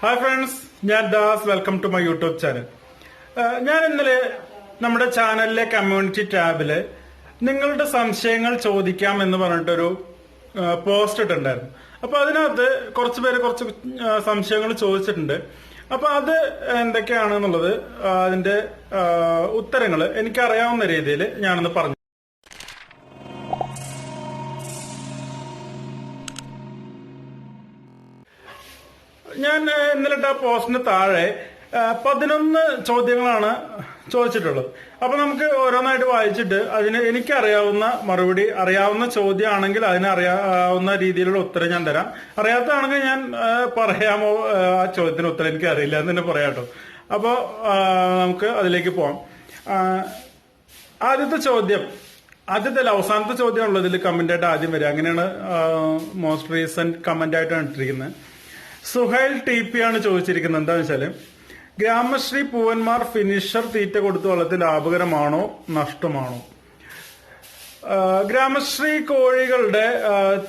Hi friends ഞാൻ Das. Welcome to my YouTube channel ഞാൻ ഇന്നലെ നമ്മുടെ ചാനലിലെ കമ്മ്യൂണിറ്റി ടാബിൽ നിങ്ങളുടെ സംശയങ്ങൾ ചോദിക്കാം എന്ന് പറഞ്ഞിട്ടൊരു പോസ്റ്റ് ഇട്ടുണ്ടായിരുന്നു അപ്പൊ അതിനകത്ത് കുറച്ച് പേര് കുറച്ച് സംശയങ്ങൾ ചോദിച്ചിട്ടുണ്ട്. അപ്പൊ അത് എന്തൊക്കെയാണെന്നുള്ളത് ആ, അതിന്റെ ഉത്തരങ്ങൾ എനിക്കറിയാവുന്ന രീതിയിൽ ഞാനൊന്ന് പറഞ്ഞു ഞാൻ ഇന്നലെ ഇട്ട പോസ്റ്റിന് താഴെ പതിനൊന്ന് ചോദ്യങ്ങളാണ് ചോദിച്ചിട്ടുള്ളത്. അപ്പൊ നമുക്ക് ഓരോന്നായിട്ട് വായിച്ചിട്ട് അതിന് എനിക്കറിയാവുന്ന മറുപടി അറിയാവുന്ന ചോദ്യമാണെങ്കിൽ അതിന് അറിയാവുന്ന രീതിയിലുള്ള ഉത്തരം ഞാൻ തരാം. അറിയാത്തതാണെങ്കിൽ ഞാൻ പറയാമോ? ആ ചോദ്യത്തിന് ഉത്തരം എനിക്ക് അറിയില്ല എന്ന് തന്നെ പറയാട്ടോ അപ്പോ നമുക്ക് അതിലേക്ക് പോവാം. ആദ്യത്തെ ചോദ്യം. ആദ്യത്തെ അല്ല അവസാനത്തെ ചോദ്യം ഉള്ളത് ഇതിൽ കമന്റ് ആയിട്ട് ആദ്യം വരിക. അങ്ങനെയാണ് മോസ്റ്റ് കമന്റ് ആയിട്ടാണ് ഇട്ടിരിക്കുന്നത്. സുഹൈൽ ടി പി ആണ് ചോദിച്ചിരിക്കുന്നത്. എന്താണെന്ന് വെച്ചാൽ ഗ്രാമശ്രീ പൂവന്മാർ ഫിനിഷർ തീറ്റ കൊടുത്ത് വളർത്തി ലാഭകരമാണോ നഷ്ടമാണോ? ഗ്രാമശ്രീ കോഴികളുടെ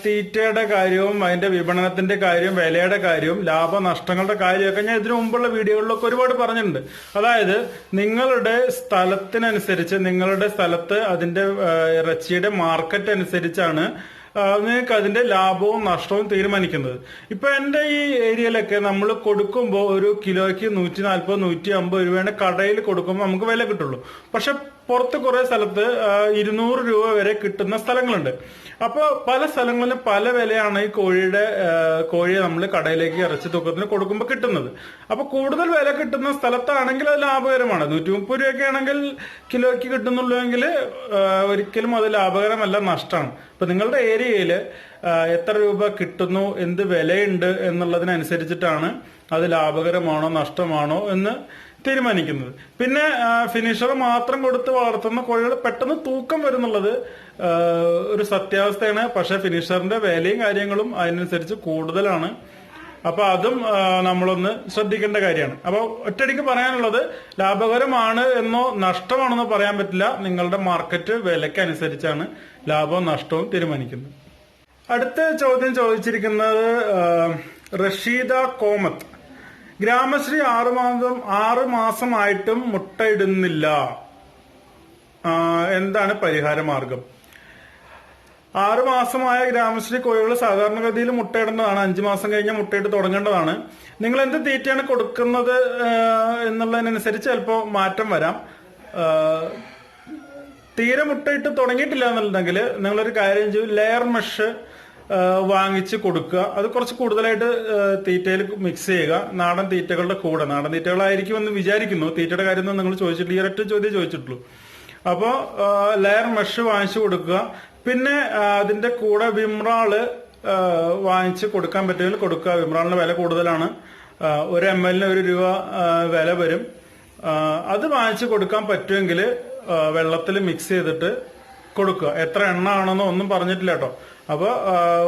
തീറ്റയുടെ കാര്യവും അതിന്റെ വിപണനത്തിന്റെ കാര്യവും വിലയുടെ കാര്യവും ലാഭനഷ്ടങ്ങളുടെ കാര്യമൊക്കെ ഞാൻ ഇതിനു മുമ്പുള്ള വീഡിയോകളിലൊക്കെ ഒരുപാട് പറഞ്ഞിട്ടുണ്ട്. അതായത് നിങ്ങളുടെ സ്ഥലത്തിനനുസരിച്ച് നിങ്ങളുടെ സ്ഥലത്ത് അതിന്റെ ഇറച്ചിയുടെ മാർക്കറ്റ് അനുസരിച്ചാണ് നിങ്ങൾക്ക് അതിന്റെ ലാഭവും നഷ്ടവും തീരുമാനിക്കുന്നത്. ഇപ്പൊ എന്റെ ഈ ഏരിയയിലൊക്കെ നമ്മൾ കൊടുക്കുമ്പോൾ ഒരു കിലോയ്ക്ക് നൂറ്റി നാൽപ്പത് നൂറ്റി അമ്പത് രൂപയുടെ കടയിൽ കൊടുക്കുമ്പോൾ നമുക്ക് വില കിട്ടുള്ളൂ. പക്ഷെ പുറത്ത് കുറെ സ്ഥലത്ത് ഇരുന്നൂറ് രൂപ വരെ കിട്ടുന്ന സ്ഥലങ്ങളുണ്ട്. അപ്പോൾ പല സ്ഥലങ്ങളിലും പല വിലയാണ് ഈ കോഴിയുടെ കോഴിയെ നമ്മൾ കടയിലേക്ക് ഇറച്ചി തൂക്കത്തിന് കൊടുക്കുമ്പോൾ കിട്ടുന്നത്. അപ്പൊ കൂടുതൽ വില കിട്ടുന്ന സ്ഥലത്താണെങ്കിൽ അത് ലാഭകരമാണ്. നൂറ്റി മുപ്പത് രൂപയൊക്കെ ആണെങ്കിൽ കിലോയ്ക്ക് കിട്ടുന്നുള്ളൂ എങ്കിൽ ഒരിക്കലും അത് ലാഭകരമല്ല നഷ്ടമാണ്. അപ്പൊ നിങ്ങളുടെ ഏരിയയിൽ എത്ര രൂപ കിട്ടുന്നു എന്ത് വിലയുണ്ട് എന്നുള്ളതിനനുസരിച്ചിട്ടാണ് അത് ലാഭകരമാണോ നഷ്ടമാണോ എന്ന് തീരുമാനിക്കുന്നത്. പിന്നെ ഫിനിഷർ മാത്രം കൊടുത്ത് വളർത്തുന്ന കോഴികൾ പെട്ടെന്ന് തൂക്കം വരുന്നുള്ളത് ഒരു സത്യാവസ്ഥയാണ്. പക്ഷെ ഫിനിഷറിന്റെ വിലയും കാര്യങ്ങളും അതിനനുസരിച്ച് കൂടുതലാണ്. അപ്പൊ അതും നമ്മളൊന്ന് ശ്രദ്ധിക്കേണ്ട കാര്യമാണ്. അപ്പൊ ഒറ്റയടിക്ക് പറയാനുള്ളത് ലാഭകരമാണ് എന്നോ നഷ്ടമാണെന്നോ പറയാൻ പറ്റില്ല. നിങ്ങളുടെ മാർക്കറ്റ് വിലയ്ക്ക് അനുസരിച്ചാണ് ലാഭവും നഷ്ടവും തീരുമാനിക്കുന്നത്. അടുത്ത ചോദ്യം ചോദിച്ചിരിക്കുന്നത് റഷീദ കോമത്ത്. ഗ്രാമശ്രീ ആറുമാസം ആറ് മാസമായിട്ടും മുട്ടയിടുന്നില്ല. എന്താണ് പരിഹാര മാർഗം ആറ് മാസമായ ഗ്രാമശ്രീ കോഴികൾ സാധാരണഗതിയിൽ മുട്ടയിടേണ്ടതാണ് അഞ്ചു മാസം കഴിഞ്ഞാൽ മുട്ടയിട്ട് തുടങ്ങേണ്ടതാണ്. നിങ്ങൾ എന്ത് തീറ്റയാണ് കൊടുക്കുന്നത് എന്നുള്ളതിനനുസരിച്ച് ചിലപ്പോൾ മാറ്റം വരാം. തീരെ മുട്ടയിട്ട് തുടങ്ങിയിട്ടില്ല എന്നുണ്ടെങ്കിൽ നിങ്ങളൊരു കാര്യം ചെയ്യും. ലെയർ മെഷ് വാങ്ങിച്ച് കൊടുക്കുക. അത് കുറച്ച് കൂടുതലായിട്ട് തീറ്റയിൽ മിക്സ് ചെയ്യുക. നാടൻ തീറ്റകളുടെ കൂടെ. നാടൻ തീറ്റകളായിരിക്കും എന്ന് വിചാരിക്കുന്നു. തീറ്റയുടെ കാര്യം ഒന്നും നിങ്ങൾ ചോദിച്ചിട്ടില്ല. ഈ ഒരൊറ്റ ചോദ്യം ചോദിച്ചിട്ടുള്ളൂ. അപ്പോൾ ലെയർ മെഷ് വാങ്ങിച്ചു കൊടുക്കുക. പിന്നെ അതിന്റെ കൂടെ വിമ്രാൾ വാങ്ങിച്ച് കൊടുക്കാൻ പറ്റുമെങ്കിൽ കൊടുക്കുക. വിമ്രാളിന് വില കൂടുതലാണ്. ഒരു എം എല്ലിന് ഒരു രൂപ വില വരും. അത് വാങ്ങിച്ച് കൊടുക്കാൻ പറ്റുമെങ്കിൽ വെള്ളത്തിൽ മിക്സ് ചെയ്തിട്ട് കൊടുക്കുക. എത്ര എണ്ണ ആണെന്നോ ഒന്നും പറഞ്ഞിട്ടില്ല കേട്ടോ. അപ്പൊ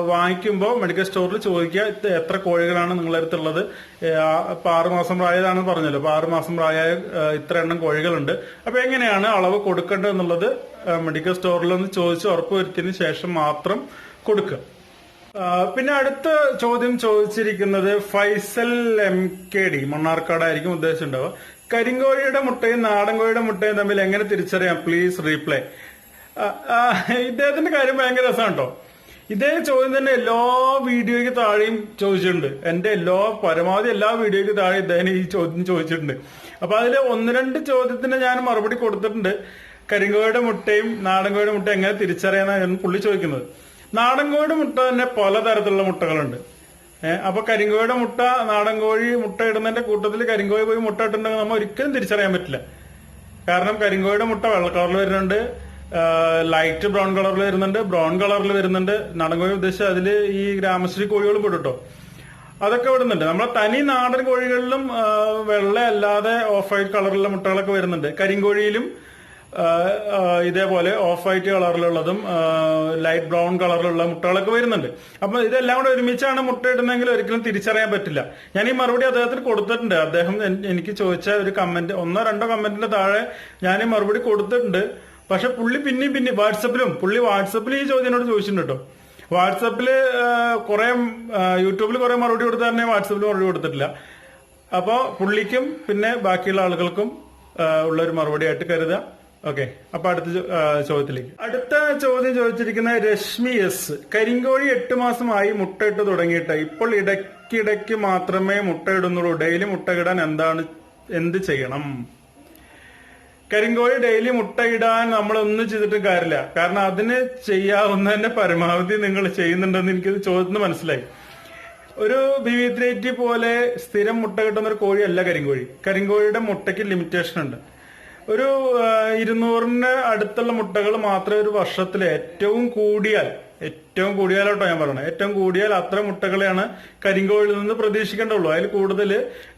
വാങ്ങിക്കുമ്പോൾ മെഡിക്കൽ സ്റ്റോറിൽ ചോദിക്കുക എത്ര കോഴികളാണ് നിങ്ങളുടെ അടുത്തുള്ളത്? ഏ, ആ, ഇപ്പൊ ആറ് മാസം പ്രായതാണെന്ന് പറഞ്ഞല്ലോ. അപ്പൊ ആറുമാസം പ്രായമായ ഇത്ര എണ്ണം കോഴികളുണ്ട്. അപ്പോൾ എങ്ങനെയാണ് അളവ് കൊടുക്കേണ്ടത് എന്നുള്ളത് മെഡിക്കൽ സ്റ്റോറിൽ ഒന്ന് ചോദിച്ച് ഉറപ്പുവരുത്തിയതിന് ശേഷം മാത്രം കൊടുക്കുക. പിന്നെ അടുത്ത ചോദ്യം ചോദിച്ചിരിക്കുന്നത് ഫൈസൽ എം കെ ഡി മണ്ണാർക്കാടായിരിക്കും ഉദ്ദേശിച്ചിട്ടുണ്ടാവുക കരിങ്കോഴിയുടെ മുട്ടയും നാടൻ കോഴിയുടെ മുട്ടയും തമ്മിൽ എങ്ങനെ തിരിച്ചറിയാം? പ്ലീസ് റീപ്ലൈ ഇദ്ദേഹത്തിന്റെ കാര്യം ഭയങ്കര രസമാണ് കേട്ടോ. ഇതേ ചോദ്യം തന്നെ എല്ലാ വീഡിയോയ്ക്ക് താഴെയും ചോദിച്ചിട്ടുണ്ട്. എന്റെ എല്ലാ പരമാവധി എല്ലാ വീഡിയോയ്ക്ക് താഴെ ഇദ്ദേഹം ഈ ചോദ്യം ചോദിച്ചിട്ടുണ്ട്. അപ്പൊ അതിൽ ഒന്ന് രണ്ട് ചോദ്യത്തിന് ഞാൻ മറുപടി കൊടുത്തിട്ടുണ്ട്. കരിങ്കോയുടെ മുട്ടയും നാടൻ കോഴിയുടെ മുട്ട എങ്ങനെ തിരിച്ചറിയാനാണ് പുള്ളി ചോദിക്കുന്നത്. നാടൻ കോഴിയുടെ മുട്ട തന്നെ പലതരത്തിലുള്ള മുട്ടകളുണ്ട്. അപ്പൊ കരിങ്കോയുടെ മുട്ട നാടൻ കോഴി മുട്ട ഇടുന്നതിന്റെ കൂട്ടത്തിൽ കരിങ്കോഴി പോയി മുട്ട ഇട്ടുണ്ടെങ്കിൽ നമ്മൾ ഒരിക്കലും തിരിച്ചറിയാൻ പറ്റില്ല. കാരണം കരിങ്കോയുടെ മുട്ട വെള്ള കളറിൽ വരുന്നുണ്ട്. ലൈറ്റ് ബ്രൗൺ കളറിൽ വരുന്നുണ്ട് ബ്രൗൺ കളറിൽ വരുന്നുണ്ട്. നടങ്ങോയി ഉദ്ദേശിച്ച് അതിൽ ഈ ഗ്രാമശ്രീ കോഴികൾ പെടുട്ടോ. അതൊക്കെ വിടുന്നുണ്ട്. നമ്മളെ തനി നാടൻ കോഴികളിലും വെള്ള അല്ലാതെ ഓഫ് വൈറ്റ് കളറിലുള്ള മുട്ടകളൊക്കെ വരുന്നുണ്ട്. കരിങ്കോഴിയിലും ഇതേപോലെ ഓഫ് വൈറ്റ് കളറിലുള്ളതും ലൈറ്റ് ബ്രൗൺ കളറിലുള്ള മുട്ടകളൊക്കെ വരുന്നുണ്ട്. അപ്പൊ ഇതെല്ലാം കൂടെ ഒരുമിച്ചാണ് മുട്ട ഇടുന്നതെങ്കിൽ ഒരിക്കലും തിരിച്ചറിയാൻ പറ്റില്ല. ഞാൻ ഈ മറുപടി അദ്ദേഹത്തിന് കൊടുത്തിട്ടുണ്ട്. അദ്ദേഹം എനിക്ക് ചോദിച്ച ഒരു കമന്റ് ഒന്നോ രണ്ടോ കമന്റിന്റെ താഴെ ഞാൻ ഈ മറുപടി കൊടുത്തിട്ടുണ്ട്. പക്ഷെ പുള്ളി പിന്നെയും പിന്നെ വാട്സപ്പിലും പുള്ളി വാട്സപ്പിൽ ഈ ചോദ്യം എന്നോട് ചോദിച്ചിട്ടുണ്ട്? കേട്ടോ വാട്സപ്പിൽ കുറെ യൂട്യൂബിൽ കുറെ മറുപടി കൊടുത്ത തന്നെ വാട്സപ്പിൽ മറുപടി കൊടുത്തിട്ടില്ല. അപ്പോ പുള്ളിക്കും പിന്നെ ബാക്കിയുള്ള ആളുകൾക്കും ഉള്ള ഒരു മറുപടി ആയിട്ട് കരുതുക. ഓക്കെ അപ്പൊ അടുത്ത ചോദ്യത്തിലേക്ക്. അടുത്ത ചോദ്യം ചോദിച്ചിരിക്കുന്ന രശ്മി എസ് കരിങ്കോഴി എട്ട് മാസമായി മുട്ടയിട്ട് തുടങ്ങിയിട്ട്. ഇപ്പോൾ ഇടയ്ക്കിടയ്ക്ക് മാത്രമേ മുട്ടയിടുന്നുള്ളൂ. ഡെയിലി മുട്ടയിടാൻ എന്താണ് എന്ത് ചെയ്യണം? കരിങ്കോഴി ഡെയിലി മുട്ടയിടാൻ നമ്മൾ ഒന്നും ചെയ്തിട്ട് കാര്യമില്ല. കാരണം അതിന് ചെയ്യാവുന്നതിന്റെ പരമാവധി നിങ്ങൾ ചെയ്യുന്നുണ്ടെന്ന് എനിക്കത് ചോദ്യത്തിന് മനസ്സിലായി. ഒരു ബിവിത്രേറ്റി പോലെ സ്ഥിരം മുട്ട കിട്ടുന്ന ഒരു കോഴിയല്ല കരിങ്കോഴി. കരിങ്കോഴിയുടെ മുട്ടയ്ക്ക് ലിമിറ്റേഷൻ ഉണ്ട്. ഒരു ഇരുന്നൂറിന് അടുത്തുള്ള മുട്ടകൾ മാത്രമേ ഒരു വർഷത്തിൽ ഏറ്റവും കൂടിയാൽ ഏറ്റവും കൂടിയാലോട്ടോ ഞാൻ പറയണത് ഏറ്റവും കൂടിയാൽ അത്ര മുട്ടകളെയാണ് കരിങ്കോഴിയിൽ നിന്ന് പ്രതീക്ഷിക്കേണ്ടുള്ളൂ. അതിൽ കൂടുതൽ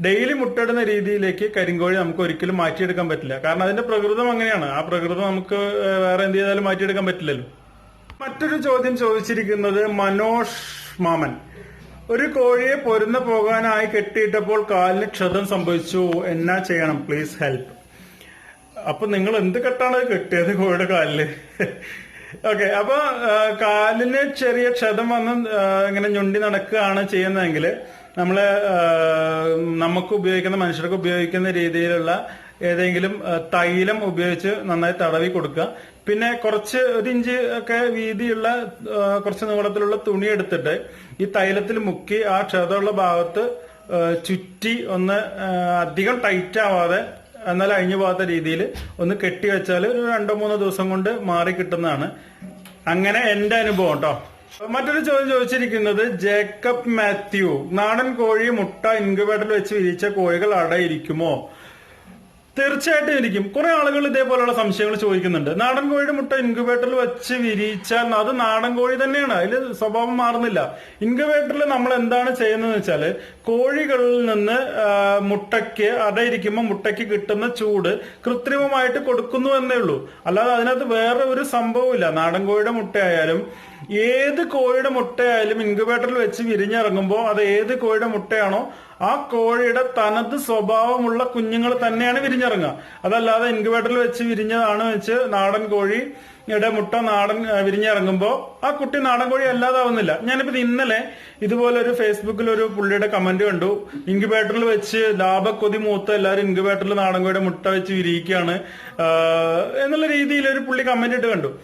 ഡെയിലി മുട്ടയിടുന്ന രീതിയിലേക്ക് കരിങ്കോഴി നമുക്ക് ഒരിക്കലും മാറ്റിയെടുക്കാൻ പറ്റില്ല. കാരണം അതിന്റെ പ്രകൃതം അങ്ങനെയാണ്. ആ പ്രകൃതം നമുക്ക് വേറെ എന്ത് ചെയ്താലും മാറ്റിയെടുക്കാൻ പറ്റില്ലല്ലോ. മറ്റൊരു ചോദ്യം ചോദിച്ചിരിക്കുന്നത് മനോഷ് മാമൻ. ഒരു കോഴിയെ പൊരുന്ന പോകാനായി കെട്ടിയിട്ടപ്പോൾ കാലിന് ക്ഷതം സംഭവിച്ചു. എന്നാ ചെയ്യണം? പ്ലീസ് ഹെൽപ്പ് അപ്പൊ നിങ്ങൾ എന്ത് കെട്ടാണ് കെട്ടിയത് കോഴിയുടെ കാലിൽ? ഓക്കെ അപ്പൊ കാലിന് ചെറിയ ക്ഷതം വന്ന് ഇങ്ങനെ ഞൊണ്ടി നടക്കുകയാണ് ചെയ്യുന്നതെങ്കിൽ നമ്മൾ നമുക്ക് ഉപയോഗിക്കുന്ന മനുഷ്യർക്ക് ഉപയോഗിക്കുന്ന രീതിയിലുള്ള ഏതെങ്കിലും തൈലം ഉപയോഗിച്ച് നന്നായി തടവി കൊടുക്കുക. പിന്നെ കുറച്ച് ഒരു ഇഞ്ച് ഒക്കെ വീതിയുള്ള കുറച്ച് നീളത്തിലുള്ള തുണി എടുത്തിട്ട് ഈ തൈലത്തിൽ മുക്കി ആ ക്ഷതമുള്ള ഭാഗത്ത് ചുറ്റി ഒന്ന് അധികം ടൈറ്റ് ആവാതെ എന്നാൽ അഴിഞ്ഞു പോകാത്ത രീതിയിൽ ഒന്ന് കെട്ടി വെച്ചാൽ ഒരു രണ്ടോ മൂന്നോ ദിവസം കൊണ്ട് മാറി കിട്ടുന്നതാണ്. അങ്ങനെ എന്റെ അനുഭവം കേട്ടോ മറ്റൊരു ചോദ്യം ചോദിച്ചിരിക്കുന്നത് ജേക്കബ് മാത്യു നാടൻ കോഴി മുട്ട ഇൻക്യുബേറ്ററിൽ വെച്ച് വിരിച്ച കോഴികൾ അടയിരിക്കുമോ തീർച്ചയായിട്ടും ഇരിക്കും. കുറെ ആളുകൾ ഇതേപോലെയുള്ള സംശയങ്ങൾ ചോദിക്കുന്നുണ്ട്. നാടൻ കോഴിയുടെ മുട്ട ഇൻക്യുബേറ്ററിൽ വെച്ച് വിരിയിച്ചാൽ അത് നാടൻ കോഴി തന്നെയാണ്. അതിൽ സ്വഭാവം മാറുന്നില്ല. ഇൻക്യുബേറ്ററിൽ നമ്മൾ എന്താണ് ചെയ്യുന്നത് വെച്ചാൽ കോഴികളിൽ നിന്ന് മുട്ടയ്ക്ക് അടയിരിക്കുമ്പോൾ മുട്ടയ്ക്ക് കിട്ടുന്ന ചൂട് കൃത്രിമമായിട്ട് കൊടുക്കുന്നു എന്നേ ഉള്ളൂ. അല്ലാതെ അതിനകത്ത് വേറെ ഒരു സംഭവമില്ല നാടൻ കോഴിയുടെ മുട്ടയായാലും ഏത് കോഴിയുടെ മുട്ടയായാലും ഇൻക്യുബേറ്ററിൽ വെച്ച് വിരിഞ്ഞിറങ്ങുമ്പോൾ അത് ഏത് കോഴിയുടെ മുട്ടയാണോ ആ കോഴിയുടെ തനത് സ്വഭാവമുള്ള കുഞ്ഞുങ്ങൾ തന്നെയാണ് വിരിഞ്ഞിറങ്ങുക. അതല്ലാതെ ഇൻക്യുബേറ്ററിൽ വെച്ച് വിരിഞ്ഞതാണ് വെച്ച് നാടൻ കോഴിയുടെ മുട്ട നാടൻ വിരിഞ്ഞിറങ്ങുമ്പോൾ ആ കുട്ടി നാടൻ കോഴി അല്ലാതാവുന്നില്ല. ഞാനിപ്പോ ഇത് ഇന്നലെ ഇതുപോലെ ഒരു ഫേസ്ബുക്കിൽ ഒരു പുള്ളിയുടെ കമന്റ് കണ്ടു. ഇൻക്യുബേറ്ററിൽ വെച്ച് ലാഭക്കൊതി മൂത്ത എല്ലാവരും ഇൻക്യുബേറ്ററിൽ നാടൻ കോഴിയുടെ മുട്ട വെച്ച് വിരിയിക്കുകയാണ് എന്നുള്ള രീതിയിൽ ഒരു പുള്ളി കമന്റ് ഇട്ട് കണ്ടു.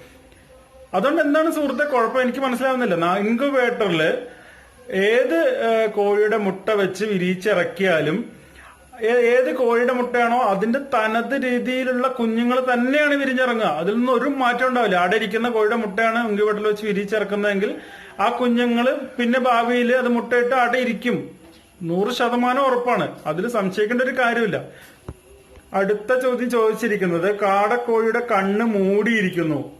അതുകൊണ്ട് എന്താണ് സുഹൃത്തെ കുഴപ്പം? എനിക്ക് മനസ്സിലാവുന്നില്ല. ഇൻക്യുബേറ്ററിൽ ഏത് കോഴിയുടെ മുട്ട വെച്ച് വിരിയിച്ചിറക്കിയാലും ഏത് കോഴിയുടെ മുട്ടയാണോ അതിന്റെ തനത് രീതിയിലുള്ള കുഞ്ഞുങ്ങൾ തന്നെയാണ് വിരിഞ്ഞിറങ്ങുക. അതിൽ നിന്ന് ഒരു മാറ്റം ഉണ്ടാവില്ല. അവിടെ ഇരിക്കുന്ന കോഴിയുടെ മുട്ടയാണ് ഇൻക്യുബേറ്ററിൽ വെച്ച് വിരിയിച്ചിറക്കുന്നതെങ്കിൽ ആ കുഞ്ഞുങ്ങൾ പിന്നെ ഭാവിയിൽ അത് മുട്ടയിട്ട് അവിടെ ഇരിക്കും. നൂറ് ശതമാനം ഉറപ്പാണ്. അതിൽ സംശയിക്കേണ്ട ഒരു കാര്യമില്ല. അടുത്ത ചോദ്യം ചോദിച്ചിരിക്കുന്നത് കാടക്കോഴിയുടെ കണ്ണ് മൂടിയിരിക്കുന്നു.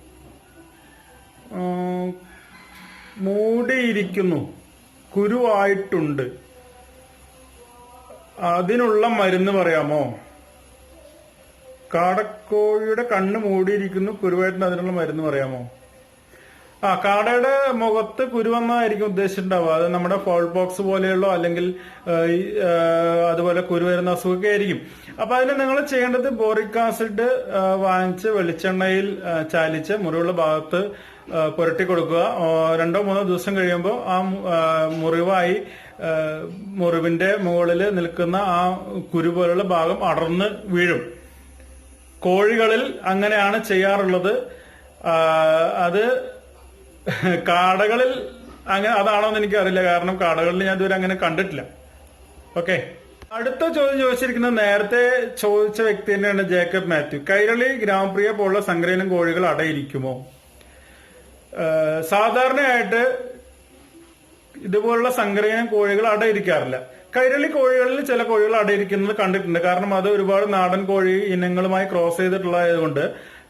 മൂടിയിരിക്കുന്നു. കുരുവായിട്ടുണ്ട്. അതിനുള്ള മരുന്ന് പറയാമോ? കാടക്കോഴിയുടെ കണ്ണ് മൂടിയിരിക്കുന്നു കുരുവായിട്ടുണ്ട് അതിനുള്ള മരുന്ന് പറയാമോ? ആ കാടയുടെ മുഖത്ത് കുരുവെന്നായിരിക്കും ഉദ്ദേശിച്ചിട്ടുണ്ടാവുക. അത് നമ്മുടെ ഫോൾ ബോക്സ് പോലെയുള്ള അല്ലെങ്കിൽ അതുപോലെ കുരു വരുന്ന അസുഖമൊക്കെ ആയിരിക്കും. അപ്പൊ അതിന് നിങ്ങൾ ചെയ്യേണ്ടത് ബോറിക് ആസിഡ് വാങ്ങിച്ച് വെളിച്ചെണ്ണയിൽ ചാലിച്ച് മുറിവുള്ള ഭാഗത്ത് പുരട്ടി കൊടുക്കുക. രണ്ടോ മൂന്നോ ദിവസം കഴിയുമ്പോൾ ആ മുറിവായി മുറിവിന്റെ മുകളിൽ നിൽക്കുന്ന ആ കുരു പോലുള്ള ഭാഗം അടർന്ന് വീഴും. കോഴികളിൽ അങ്ങനെയാണ് ചെയ്യാറുള്ളത്. അത് കാടകളിൽ അങ്ങനെ അതാണോ എന്ന് എനിക്കറിയില്ല. കാരണം കാടകളിൽ ഞാൻ ഇതുവരെ അങ്ങനെ കണ്ടിട്ടില്ല. ഓക്കെ. അടുത്ത ചോദ്യം ചോദിച്ചിരിക്കുന്നത് നേരത്തെ ചോദിച്ച വ്യക്തി തന്നെയാണ് ജേക്കബ് മാത്യു. കൈരളി ഗ്രാമപ്രിയ പോലുള്ള സംഗ്രഹനം കോഴികൾ അടയിരിക്കുമോ? സാധാരണയായിട്ട് ഇതുപോലുള്ള സംഗ്രഹനം കോഴികൾ അടയിരിക്കാറില്ല കൈരളി കോഴികളിൽ ചില കോഴികൾ അടയിരിക്കുന്നത് കണ്ടിട്ടുണ്ട്. കാരണം അത് ഒരുപാട് നാടൻ കോഴി ഇനങ്ങളുമായി ക്രോസ് ചെയ്തിട്ടുള്ളതായതുകൊണ്ട്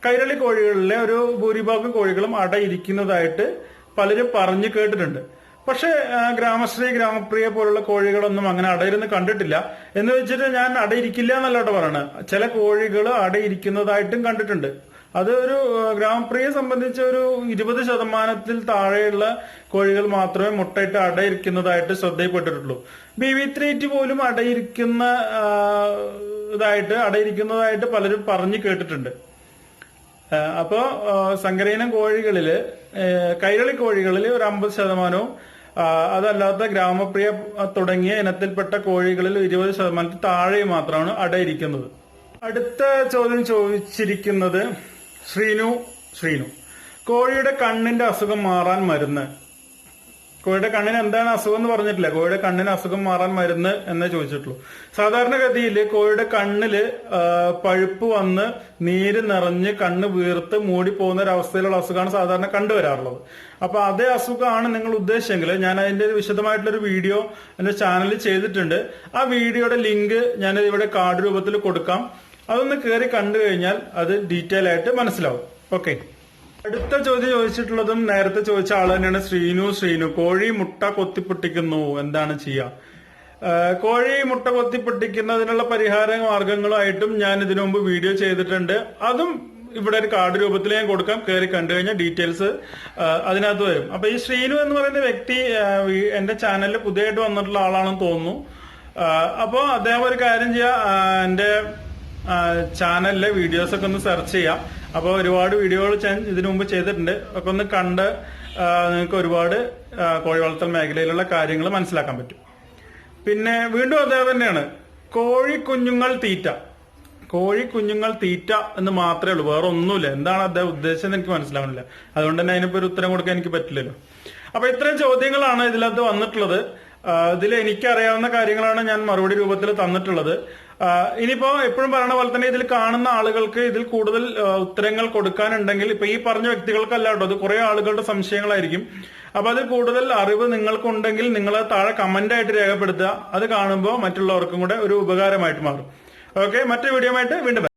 കൈരളി കോഴികളിലെ ഒരു ഭൂരിഭാഗം കോഴികളും അടയിരിക്കുന്നതായിട്ട് പലരും പറഞ്ഞു കേട്ടിട്ടുണ്ട്. പക്ഷേ ഗ്രാമശ്രീ ഗ്രാമപ്രിയ പോലുള്ള കോഴികളൊന്നും അങ്ങനെ അടയിരുന്ന് കണ്ടിട്ടില്ല. എന്ന് വെച്ചിട്ട് ഞാൻ അടയിരിക്കില്ല എന്നല്ലോട്ട് പറയണത് ചില കോഴികൾ അടയിരിക്കുന്നതായിട്ടും കണ്ടിട്ടുണ്ട്. അത് ഒരു ഗ്രാമപ്രിയെ സംബന്ധിച്ച് ഒരു ഇരുപത് ശതമാനത്തിൽ താഴെയുള്ള കോഴികൾ മാത്രമേ മുട്ടയിട്ട് അടയിരിക്കുന്നതായിട്ട് ശ്രദ്ധയിൽപ്പെട്ടിട്ടുള്ളൂ. ബി വി ത്രീറ്റ് പോലും അടയിരിക്കുന്ന ഇതായിട്ട് അടയിരിക്കുന്നതായിട്ട് പലരും പറഞ്ഞു കേട്ടിട്ടുണ്ട്. അപ്പോൾ സങ്കരയിനം കോഴികളിൽ കൈരളി കോഴികളിൽ ഒരു അമ്പത് ശതമാനവും അതല്ലാത്ത ഗ്രാമപ്രിയ തുടങ്ങിയ ഇനത്തിൽപ്പെട്ട കോഴികളിൽ ഇരുപത് ശതമാനത്തിൽ താഴെ മാത്രമാണ് അടയിരിക്കുന്നത്. അടുത്ത ചോദ്യം ചോദിച്ചിരിക്കുന്നത് ശ്രീനു ശ്രീനു. കോഴിയുടെ കണ്ണിന്റെ അസുഖം മാറാൻ മരുന്ന്. കോഴിയുടെ കണ്ണിന് എന്താണ് അസുഖം എന്ന് പറഞ്ഞിട്ടില്ല. കോഴിയുടെ കണ്ണിന് അസുഖം മാറാൻ മരുന്ന് എന്നേ ചോദിച്ചിട്ടുള്ളൂ. സാധാരണഗതിയിൽ കോഴിയുടെ കണ്ണിൽ പഴുപ്പ് വന്ന് നീര് നിറഞ്ഞ് കണ്ണ് വീർത്ത് മൂടി പോകുന്ന ഒരു അവസ്ഥയിലുള്ള അസുഖമാണ് സാധാരണ കണ്ടുവരാറുള്ളത്. അപ്പൊ അതേ അസുഖമാണ് നിങ്ങൾ ഉദ്ദേശിച്ചെങ്കിൽ ഞാൻ അതിന്റെ ഒരു വിശദമായിട്ടുള്ള ഒരു വീഡിയോ എന്റെ ചാനലിൽ ചെയ്തിട്ടുണ്ട്. ആ വീഡിയോയുടെ ലിങ്ക് ഞാൻ ഇവിടെ കാർഡ് രൂപത്തിൽ കൊടുക്കാം. അതൊന്ന് കയറി കണ്ടു കഴിഞ്ഞാൽ അത് ഡീറ്റെയിൽ ആയിട്ട് മനസ്സിലാവും. ഓക്കെ അടുത്ത ചോദ്യം ചോദിച്ചിട്ടുള്ളതും നേരത്തെ ചോദിച്ച ആൾ തന്നെയാണ് ശ്രീനു. ശ്രീനു കോഴി മുട്ട കൊത്തിപ്പൊട്ടിക്കുന്നു. എന്താണ് ചെയ്യുക കോഴി മുട്ട കൊത്തിപ്പൊട്ടിക്കുന്നതിനുള്ള പരിഹാര മാർഗങ്ങളായിട്ടും ഞാൻ ഇതിനു മുമ്പ് വീഡിയോ ചെയ്തിട്ടുണ്ട്. അതും ഇവിടെ ഒരു കാർഡ് രൂപത്തിൽ ഞാൻ കൊടുക്കാം. കയറി കണ്ടു കഴിഞ്ഞാൽ ഡീറ്റെയിൽസ് അതിനകത്ത് വരും. അപ്പൊ ഈ ശ്രീനു എന്ന് പറയുന്ന വ്യക്തി എന്റെ ചാനലിൽ പുതിയതായിട്ട് വന്നിട്ടുള്ള ആളാണെന്ന് തോന്നുന്നു. അപ്പോൾ അദ്ദേഹം ഒരു കാര്യം ചെയ്യാ എന്റെ ചാനലിലെ വീഡിയോസ് ഒക്കെ ഒന്ന് സെർച്ച് ചെയ്യാം. അപ്പോൾ ഒരുപാട് വീഡിയോകൾ ഞാൻ ഇതിനു മുമ്പ് ചെയ്തിട്ടുണ്ട്. ഒക്കെ ഒന്ന് കണ്ട് നിങ്ങൾക്ക് ഒരുപാട് കോഴി വളർത്തൽ മേഖലയിലുള്ള കാര്യങ്ങൾ മനസ്സിലാക്കാൻ പറ്റും. പിന്നെ വീണ്ടും അതേ തന്നെയാണ്. കോഴി കുഞ്ഞുങ്ങൾ തീറ്റ. കോഴി കുഞ്ഞുങ്ങൾ തീറ്റ എന്ന് മാത്രമേ ഉള്ളൂ. വേറെ ഒന്നുമില്ല. എന്താണ് അദ്ദേഹം എന്ന് എനിക്ക് മനസ്സിലാവുന്നില്ല. അതുകൊണ്ട് തന്നെ അതിനിപ്പോ ഒരു ഉത്തരം കൊടുക്കാൻ എനിക്ക് പറ്റില്ലല്ലോ. അപ്പൊ ഇത്രയും ചോദ്യങ്ങളാണ് ഇതിനകത്ത് വന്നിട്ടുള്ളത്. ഇതിൽ എനിക്കറിയാവുന്ന കാര്യങ്ങളാണ് ഞാൻ മറുപടി രൂപത്തിൽ തന്നിട്ടുള്ളത്. ഇനിയിപ്പോ എപ്പോഴും പറയുന്ന പോലെ തന്നെ ഇതിൽ കാണുന്ന ആളുകൾക്ക് ഇതിൽ കൂടുതൽ ഉത്തരങ്ങൾ കൊടുക്കാനുണ്ടെങ്കിൽ ഇപ്പൊ ഈ പറഞ്ഞ വ്യക്തികൾക്കല്ല കേട്ടോ അത് കുറെ ആളുകളുടെ സംശയങ്ങളായിരിക്കും. അപ്പൊ അതിൽ കൂടുതൽ അറിവ് നിങ്ങൾക്കുണ്ടെങ്കിൽ നിങ്ങൾ താഴെ കമന്റ് ആയിട്ട് രേഖപ്പെടുത്തുക. അത് കാണുമ്പോൾ മറ്റുള്ളവർക്കും കൂടെ ഒരു ഉപകാരമായിട്ട് മാറും. ഓക്കെ മറ്റൊരു വീഡിയോ ആയിട്ട് വീണ്ടും.